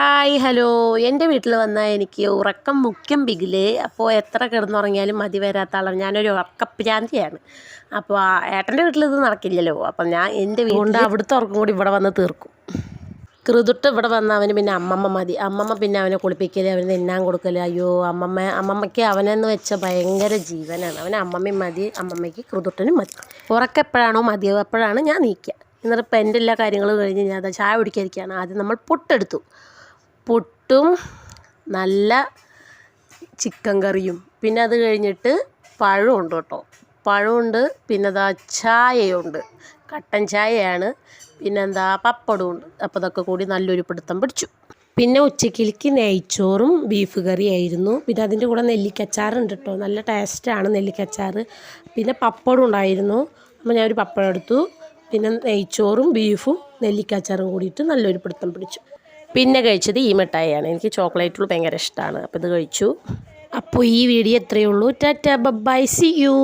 Hi hello. എന്റെ വീട്ടിൽ വന്നാൽ എനിക്ക് ഉറക്കം മുഖ്യം ബിഗിൽ അപ്പോൾ എത്ര കിടന്നുറങ്ങിയാലും മതി വരാത്ത ആളാണ്. ഞാനൊരു ഉറക്കപ്രാന്തിയാണ് അപ്പോൾ ഏട്ടന്റെ വീട്ടിൽ ഇത് നടക്കില്ലല്ലോ. അപ്പം ഞാൻ എന്റെ വീട്ടിൽ അവിടുത്തെ ഉറക്കം കൂടി ഇവിടെ വന്ന് തീർക്കും. കൃതുട്ട് ഇവിടെ വന്ന അവന് പിന്നെ അമ്മമ്മ മതി. അമ്മമ്മ പിന്നെ അവനെ കുളിപ്പിക്കൽ അവന് തിന്നാൻ കൊടുക്കൽ അയ്യോ അമ്മമ്മ അമ്മമ്മയ്ക്ക് അവനെന്ന് വെച്ച ഭയങ്കര ജീവനാണ്. അവന് അമ്മമ്മയും മതി അമ്മമ്മയ്ക്ക് കൃതുട്ടനും മതി. ഉറക്കം എപ്പോഴാണോ മതിയോ? അപ്പോഴാണ് ഞാൻ നീക്കുക. എന്നിട്ട് ഇപ്പം എന്റെ എല്ലാ കാര്യങ്ങളും കഴിഞ്ഞ് ഞാൻ ചായ കുടിക്കാതിരിക്കുകയാണ് ആദ്യം നമ്മൾ പുട്ടെടുത്തു. പുട്ടും നല്ല ചിക്കൻ കറിയും. പിന്നെ അത് കഴിഞ്ഞിട്ട് പഴം പഴമുണ്ട് കേട്ടോ. പഴമുണ്ട് പിന്നെ ദാ ചായയുണ്ട്. കട്ടൻ ചായയാണ് പിന്നെന്താ പപ്പടമുണ്ട് അപ്പോൾ ഇതൊക്കെ കൂടി നല്ലൊരു പിടുത്തം പിടിച്ചു. പിന്നെ ഉച്ചക്കിലേക്ക് നെയ്ച്ചോറും ബീഫ് കറിയായിരുന്നു. പിന്നെ അതിന്റെ കൂടെ നെല്ലിക്കച്ചാറുണ്ട് കേട്ടോ. നല്ല ടേസ്റ്റാണ് നെല്ലിക്കച്ചാർ പിന്നെ പപ്പടം ഉണ്ടായിരുന്നു. അപ്പോൾ ഞാനൊരു പപ്പടം എടുത്തു. പിന്നെ നെയ്ച്ചോറും ബീഫും നെല്ലിക്കച്ചാറും കൂടിയിട്ട് നല്ലൊരു പിടുത്തം പിടിച്ചു. പിന്നെ കഴിച്ചത് ഈ മിഠായിയാണ്. എനിക്ക് ചോക്ലേറ്റുകൾ ഭയങ്കര ഇഷ്ടമാണ് അപ്പോൾ ഇത് കഴിച്ചു. അപ്പോൾ ഈ വീഡിയോ എത്രയേ ഉള്ളൂ. Tata bye see you.